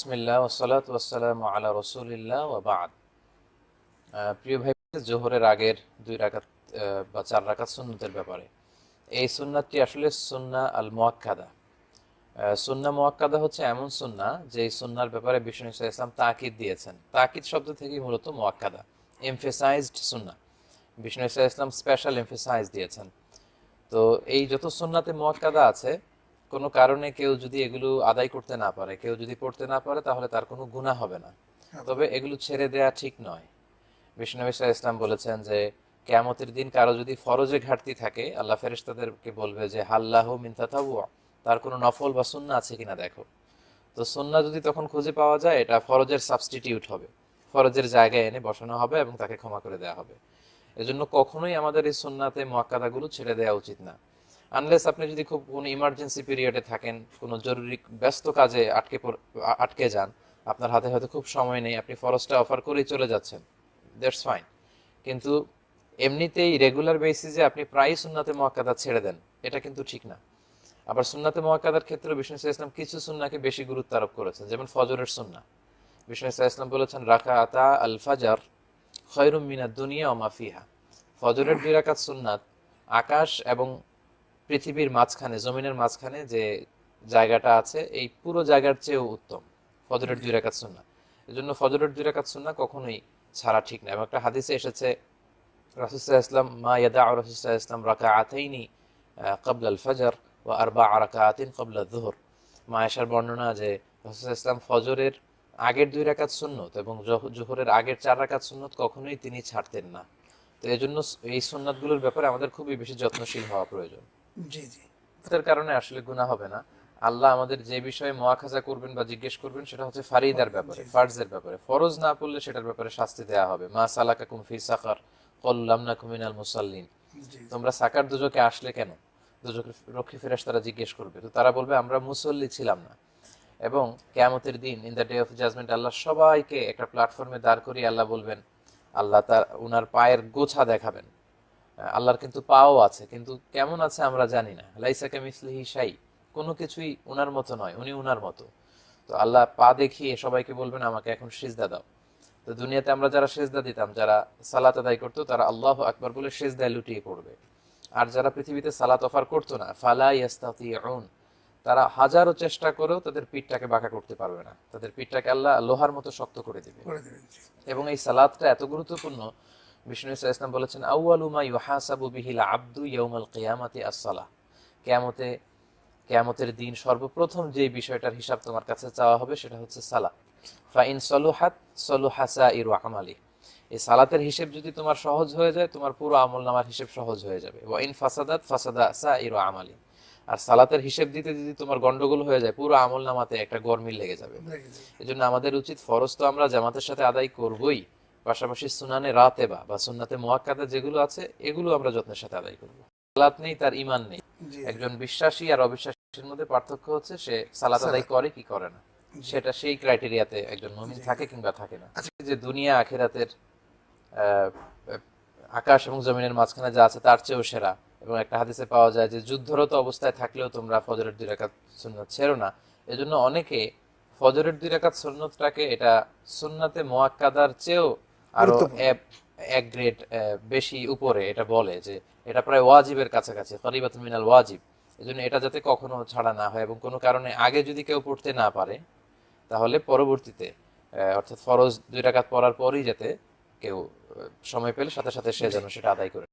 বিসমিল্লাহ ওসালাত ওয়াসালাম আলা রসুলিল্লাহ ও বাদ। প্রিয় ভাই, জোহরের আগের দুই রাকাত বা চার রাকাত সুন্নতের ব্যাপারে। এই সুন্নাতটি আসলে সুন্না আল মোয়াক্কাদা সুন্না মোয়াক্কাদা হচ্ছে এমন সুন্না যে সুন্নার ব্যাপারে বিষ্ণু ইসলাম তাকিদ দিয়েছেন। তাকিদ শব্দ থেকেই মূলত মোয়াক্কাদা, এমফেসাইজড সুন্না। বিষ্ণু ইসলাম স্পেশাল এমফেসাইজ দিয়েছেন। তো এই যত সুন্নাতে মোয়াক্কাদা আছে কোনো কারণে কেউ যদি এগুলো আদায় করতে না পারে কেউ যদি পড়তে না পারে তাহলে তার কোনো গুনাহ হবে না। তবে এগুলো ছেড়ে দেয়া ঠিক নয়। বিষ্ণু ইসা ইসলাম বলেছেন যে কেয়ামতের দিন কারও যদি ফরজে ঘাটতি থাকে আল্লাহ ফেরেশতাদেরকে বলবে যে হাল্লাহ মিনতাতাবু তার কোনো নফল বা সুন্না আছে কিনা দেখো। তো সুন্না যদি তখন খুঁজে পাওয়া যায় এটা ফরজের সাবস্টিটিউট হবে। ফরজের জায়গায় এনে বসানো হবে এবং তাকে ক্ষমা করে দেওয়া হবে। এজন্য কখনোই আমাদের এই সুন্নাতে মোয়াক্কাদাগুলো ছেড়ে দেওয়া উচিত না। আনলেস আপনি যদি খুব কোনো ইমার্জেন্সি পিরিয়ডে থাকেন, কোনো জরুরি ব্যস্ত কাজে আটকে আটকে যান, আপনার হাতে হয়তো খুব সময় নেই, আপনি ফরজটা অফার করেই চলে যাচ্ছেন দ্যাটস ফাইন কিন্তু এমনিতেই রেগুলার বেসিসে আপনি প্রায়ই সুন্নাতে মোয়াক্কাদা ছেড়ে দেন, এটা কিন্তু ঠিক না। আবার সুন্নাতে মোয়াক্কাদার ক্ষেত্রে বিষ্ণু ইসলাম কিছু সুন্নাকে বেশি গুরুত্ব আরোপ করেছেন, যেমন ফজরের সুন্না। বিষ্ণু ইসলাম বলেছেন রাকা আতা আল ফাজার খয়রুম মিনা দুনিয়া ও মাফিহা ফজরের দুই রাকাত সুন্নাত, আকাশ এবং পৃথিবীর মাঝখানে, জমিনের মাঝখানে যে জায়গাটা আছে, এই পুরো জায়গার চেয়েও উত্তম। ফজরের দুই রাকাত সুন্না এজন্য ফজরের দুই রাকাত সুন্না কখনোই ছাড়া ঠিক না। এবং একটা হাদিসে এসেছে রাসুসাহ ইসলাম মা ইয়াদা রাসুসাহ ইসলাম রাকা আতাইনি কবল আল ফজর ও আরবা আরাকা আতিন কবল জোহর মা আয়েশার বর্ণনা যে রাসুসাহ ইসলাম ফজরের আগের দুই রাকাত সুন্নত এবং জোহরের আগের চার রাকাত সুন্নত কখনোই তিনি ছাড়তেন না। তো এই জন্য এই সুন্নাতগুলোর ব্যাপারে আমাদের খুবই বেশি যত্নশীল হওয়া প্রয়োজন। জি জি। তার কারণে আসলে গুনাহ হবে না। আল্লাহ আমাদের যে বিষয়ে মোয়াখাজা করবেন বা জিজ্ঞেস করবেন সেটা হচ্ছে ফারিদার ব্যাপারে ফার্জের ব্যাপারে। ফরজ না পড়লে সেটার ব্যাপারে শাস্তি দেওয়া হবে। মা সালাকা কুমফি সাকার কল্লাম না কুমিনাল মুসাল্লিন তোমরা সাকার দুজকে আসলে কেন? দুজকে রক্ষী ফেরাস তারা জিজ্ঞেস করবে। তো তারা বলবে আমরা মুসল্লি ছিলাম না। এবং কেয়ামতের দিন in the day of judgment আল্লাহ সবাইকে একটা প্ল্যাটফর্মে দাঁড় করিয়ে আল্লাহ বলবেন আল্লাহ তার উনার পায়ের গোছা দেখাবেন। আল্লাহর কিন্তু পাও আছে কিন্তু কেমন আছে আমরা জানি না। লাইসাকে মিসলিহি শাই কোনো কিছুই উনার মতো নয় উনি উনার মতো। তো আল্লাহ পা দেখিয়ে সবাইকে বলবেন আমাকে এখন সিজদা দাও। তো দুনিয়াতে আমরা যারা সেজদা দিতাম যারা সালাত আদায় করতো তারা আল্লাহ আকবার বলে সেজদায় লুটিয়ে পড়বে। আর যারা পৃথিবীতে সালাত অফার করতো না ফালা ইয়াস্তাতিউন তারা হাজারো চেষ্টা করেও তাদের পিঠটাকে বাঁকা করতে পারবে না। তাদের পিঠটাকে আল্লাহ লোহার মতো শক্ত করে দিবে। এবং এই সালাদটা এত গুরুত্বপূর্ণ বিষ্ণু ইসা ইসলাম বলেছেন ইউহাসাবু বিহিল আব্দু ইয়াউমাল কিয়ামাতি আসসালাহ। কিয়ামতে কিয়ামতের দিন সর্বপ্রথম যে বিষয়টার হিসাব তোমার কাছে চাওয়া হবে সেটা হচ্ছে সালা ফাইন সলুহাত সলুহাসা ইরু আমালি। এই সালাতের হিসেব যদি তোমার সহজ হয়ে যায় তোমার পুরো আমল নামার হিসেব সহজ হয়ে যাবে। ওয়াইন ফাসাদাত ফাসাদা সা ইরু আমালি। আর সালাতের হিসেব দিতে যদি তোমার গন্ডগোল হয়ে যায় পুরো আমল নামাতে একটা গরমিল লেগে যাবে। লেগে যাবে। এজন্য আমাদের উচিত ফরজ তো আমরা জামাতের সাথে আদায় করবই। পাশাপাশি সুনানে রাতে বা সুন্নাতে মোয়াক্কাদা যেগুলো আছে এগুলো আমরা যত্নের সাথে আদায় করব। সালাত নেই তার ইমান নেই। একজন বিশ্বাসী আর অবিশ্বাসীর মধ্যে পার্থক্য হচ্ছে সে সালাত আদায় করে কি করে না। সেটা সেই ক্রাইটেরিয়াতে একজন মুমিন থাকে কিংবা থাকে না। যে দুনিয়া আখেরাতের আকাশ এবং জমিনের মাঝখানে যা আছে তার চেয়েও সেরা। এবং একটা হাদিসে পাওয়া যায় যে যুদ্ধরত অবস্থায় থাকলেও তোমরা ফজরের দুই রাকাত সুন্নত ছেড়ো না। এজন্য অনেকে ফজরের দুই রাকাত সুন্নতটাকে এটা সুন্নাতে মোয়াক্কাদার চেয়েও আরও এক- গ্রেড বেশি উপরে এটা বলে যে এটা প্রায় ওয়াজিবের কাছাকাছি করিবাত মিনাল ওয়াজিব। এজন্য এটা যাতে কখনো ছাড়া না হয় এবং কোনো কারণে আগে যদি কেউ পড়তে না পারে তাহলে পরবর্তীতে অর্থাৎ ফরজ দুই রাকাত পড়ার পরই যাতে কেউ সময় পেলে সাথে সাথে সে যেন সেটা আদায় করে